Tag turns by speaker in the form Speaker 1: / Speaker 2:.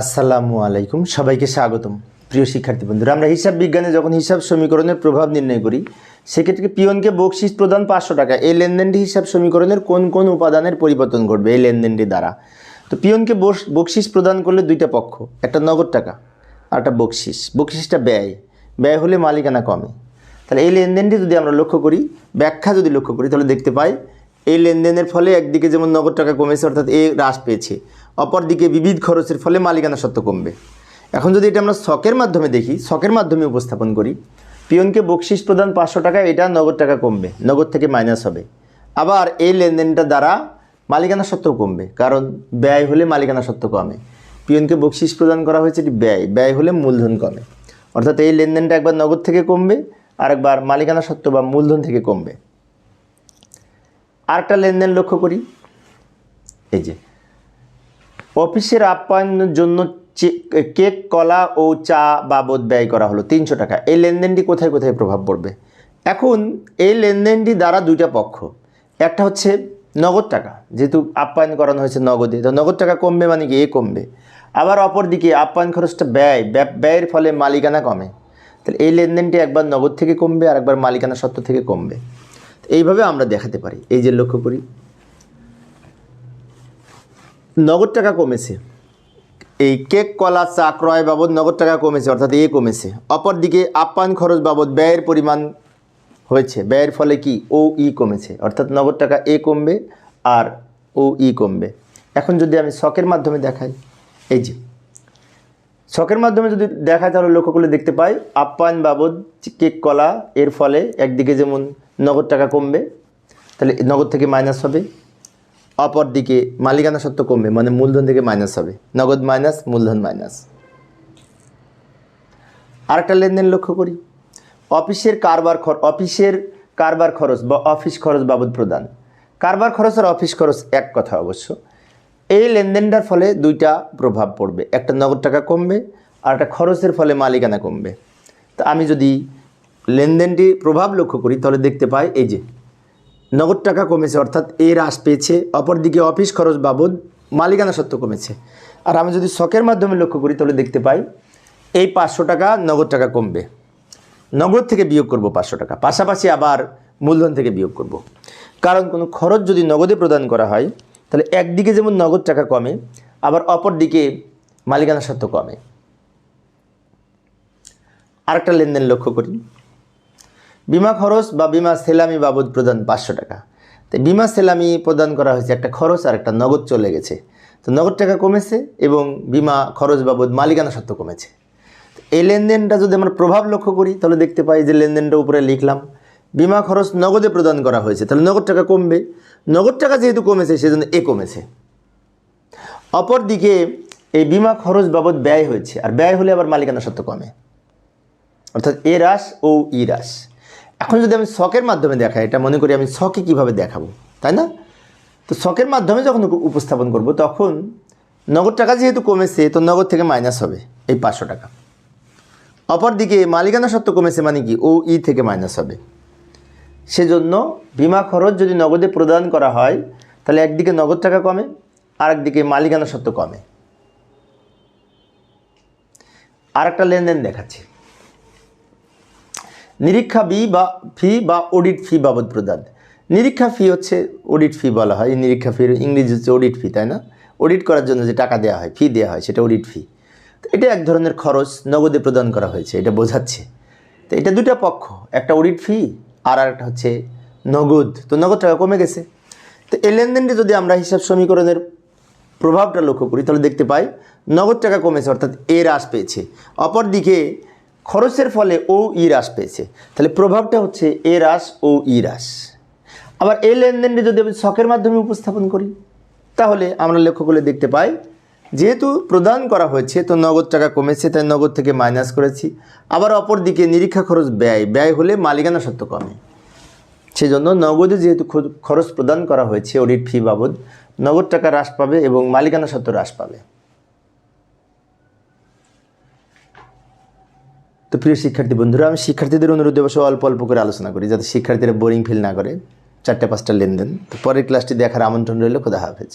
Speaker 1: আসসালামু আলাইকুম। সবাইকে স্বাগতম। প্রিয় শিক্ষার্থী বন্ধুরা, আমরা হিসাব বিজ্ঞানে যখন হিসাব সমীকরণের প্রভাব নির্ণয় করি, সেক্ষেত্রে পিয়নকে বকশিস প্রদান পাঁচশো টাকা। এই লেনদেনটি হিসাব সমীকরণের কোন কোন উপাদানের পরিবর্তন ঘটবে? এই লেনদেনটি দ্বারা। তো পিয়নকে বকশিস প্রদান করলে দুইটা পক্ষ, একটা নগদ টাকা আর একটা বকশিস। বকশিসটা ব্যয়। ব্যয় হলে মালিকানা কমে। তাহলে এই লেনদেনটি যদি আমরা লক্ষ্য করি, ব্যাখ্যা যদি লক্ষ্য করি, তাহলে দেখতে পাই এই লেনদেনের ফলে একদিকে যেমন নগদ টাকা কমেছে, অর্থাৎ এ হ্রাস পেয়েছে, অপরদিকে বিবিধ খরচের ফলে মালিকানা সত্ত্ব কমবে। এখন যদি এটা আমরা শখের মাধ্যমে দেখি, শখের মাধ্যমে উপস্থাপন করি, পিয়নকে বকশিস প্রদান পাঁচশো টাকা, এটা নগদ টাকা কমবে, নগদ থেকে মাইনাস হবে। আবার এই লেনদেনটা দ্বারা মালিকানা সত্ত্ব কমবে, কারণ ব্যয় হলে মালিকানা সত্ত্ব কমে। পিয়নকে বকশিস প্রদান করা হয়েছে এটি ব্যয় ব্যয় হলে মূলধন কমে। অর্থাৎ এই লেনদেনটা একবার নগদ থেকে কমবে আর একবার মালিকানা সত্ত্ব বা মূলধন থেকে কমবে। আরেকটা লেনদেন লক্ষ্য করি। এই যে। অফিসের আপ্যায়নের জন্য কেক, কলা ও চা বাবদ ব্যয় করা হলো তিনশো টাকা। এই লেনদেনটি কোথায় কোথায় প্রভাব পড়বে? এখন এই লেনদেনটি দ্বারা দুইটা পক্ষ। একটা হচ্ছে নগদ টাকা, যেহেতু আপ্যায়ন করানো হয়েছে নগদে, তো নগদ টাকা কমবে মানে কি? এ কমবে। আবার অপরদিকে আপ্যায়ন খরচটা ব্যয়, ব্যয়- ব্যয়ের ফলে মালিকানা কমে। তাহলে এই লেনদেনটি একবার নগদ থেকে কমবে আর একবার মালিকানা সত্ত্ব থেকে কমবে। এইভাবে আমরা দেখাতে পারি। এই যে লক্ষ্য করি। নগদ টাকা কমেছে। এই কেক, কলা, চা ক্রয় বাবদ নগদ টাকা কমেছে, অর্থাৎ এ কমেছে। অপরদিকে আপ্যায়ন খরচ বাবদ ব্যয়ের পরিমাণ হয়েছে। ব্যয়ের ফলে কি? ও, ই কমেছে। অর্থাৎ নগদ টাকা এ কমবে আর ও, ই কমবে। এখন যদি আমি শখের মাধ্যমে দেখাই, এই যে শখের মাধ্যমে যদি দেখায় তাহলে লক্ষ্য করলে দেখতে পাই, আপ্যায়ন বাবদ কেক কলা এর ফলে একদিকে যেমন নগদ টাকা কমবে, তাহলে নগদ থেকে মাইনাস হবে। অপর দিকে মালিকানা সত্ত্ব কমবে মানে মূলধন থেকে মাইনাস হবে। নগদ মাইনাস মূলধন মাইনাস আরেকটা লেনদেন লক্ষ্য করি। অফিসের কারবার খর, অফিসের কারবার খরচ বা অফিস খরচ বাবদ প্রদান। কারবার খরচ আর অফিস খরচ এক কথা অবশ্য। এই লেনদেনটার ফলে দুইটা প্রভাব পড়বে। একটা নগদ টাকা কমবে আর একটা খরচের ফলে মালিকানা কমবে। তা আমি যদি লেনদেনটি প্রভাব লক্ষ্য করি, তাহলে দেখতে পাই এই যে, নগদ টাকা কমেছে, অর্থাৎ এ হ্রাস পেয়েছে, অপরদিকে অফিস খরচ বাবদ মালিকানা সত্ত্ব কমেছে। আর আমি যদি শখের মাধ্যমে লক্ষ্য করি, তাহলে দেখতে পাই এই পাঁচশো টাকা নগদ টাকা কমবে। নগদ থেকে বিয়োগ করব পাঁচশো টাকা, পাশাপাশি আবার মূলধন থেকে বিয়োগ করব। কারণ কোনো খরচ যদি নগদে প্রদান করা হয় তাহলে একদিকে যেমন নগদ টাকা কমে, আবার অপর দিকে মালিকানা সত্ত্ব কমে। আরেকটা লেনদেন লক্ষ্য করি। বিমা খরচ বা বিমা সেলামি বাবদ প্রদান পাঁচশো টাকা। তাই বিমা সেলামি প্রদান করা হয়েছে, একটা খরচ আর একটা নগদ চলে গেছে। তো নগদ টাকা কমেছে এবং বিমা খরচ বাবদ মালিকানা সত্ত্ব কমেছে। এই লেনদেনটা যদি আমরা প্রভাব লক্ষ্য করি, তাহলে দেখতে পাই যে লেনদেনটা উপরে লিখলাম। বিমা খরচ নগদে প্রদান করা হয়েছে। তাহলে নগদ টাকা কমবে। নগদ টাকা যেহেতু কমেছে, সেজন্য এ কমেছে। অপরদিকে এই বিমা খরচ বাবদ ব্যয় হয়েছে। আর ব্যয় হলে আবার মালিকানা সত্ত্ব কমে। অর্থাৎ এ হ্রাস ও ই হ্রাস এখন যদি আমি শখের মাধ্যমে দেখাই, এটা মনে করি আমি শখে কীভাবে দেখাবো, তাই না? তো শখের মাধ্যমে যখন উপস্থাপন করব, তখন নগদ টাকা যেহেতু কমেছে, তো নগদ থেকে মাইনাস হবে এই পাঁচশো টাকা। অপরদিকে মালিকানা সত্ত্ব কমেছে মানে কি? ও ই থেকে মাইনাস হবে। সেজন্য বিমা খরচ যদি নগদে প্রদান করা হয়, তাহলে একদিকে নগদ টাকা কমে আর একদিকে মালিকানা সত্ত্ব কমে। আর একটা লেনদেন দেখাচ্ছি। নিরীক্ষা বি বা ফি বা অডিট ফি বাবদ প্রদান। নিরীক্ষা ফি হচ্ছে অডিট ফি বলা হয়। নিরীক্ষা ফির ইংরেজি হচ্ছে অডিট ফি তাই না? অডিট করার জন্য যে টাকা দেওয়া হয় ফি দেওয়া হয়, সেটা অডিট ফি তো এটা এক ধরনের খরচ নগদে প্রদান করা হয়েছে, এটা বোঝাচ্ছে। তো এটা দুটা পক্ষ, একটা অডিট ফি আর একটা হচ্ছে নগদ। তো নগদ টাকা কমে গেছে। তো এই লেনদেনটি যদি আমরা হিসাব সমীকরণের প্রভাবটা লক্ষ্য করি, তাহলে দেখতে পাই নগদ টাকা কমেছে, অর্থাৎ এ হ্রাস পেয়েছে। অপরদিকে খরচের ফলে ও ই হ্রাস পেয়েছে। তাহলে প্রভাবটা হচ্ছে এ হ্রাস ও ই হ্রাস। আবার এই লেনদেনটি যদি আমি শখের মাধ্যমে উপস্থাপন করি, তাহলে আমরা লক্ষ্য করলে দেখতে পাই যেহেতু প্রদান করা হয়েছে, তো নগদ টাকা কমেছে, তাই নগদ থেকে মাইনাস করেছি। আবার অপরদিকে নিরীক্ষা খরচ ব্যয় ব্যয় হলে মালিকানা সত্ত্ব কমে। সেজন্য নগদে যেহেতু খরচ প্রদান করা হয়েছে অডিট ফি বাবদ, নগদ টাকা হ্রাস পাবে এবং মালিকানা সত্ত্ব হ্রাস পাবে। তো প্রিয় শিক্ষার্থী বন্ধুরা, আমি শিক্ষার্থীদের অনুরোধে অবশ্য অল্প অল্প করে আলোচনা করি, যাতে শিক্ষার্থীরা বোরিং ফিল না করে, চারটে পাঁচটা লেনদেন। তো পরের ক্লাসটি দেখার আমন্ত্রণ রইল, খোদা হাফেজ।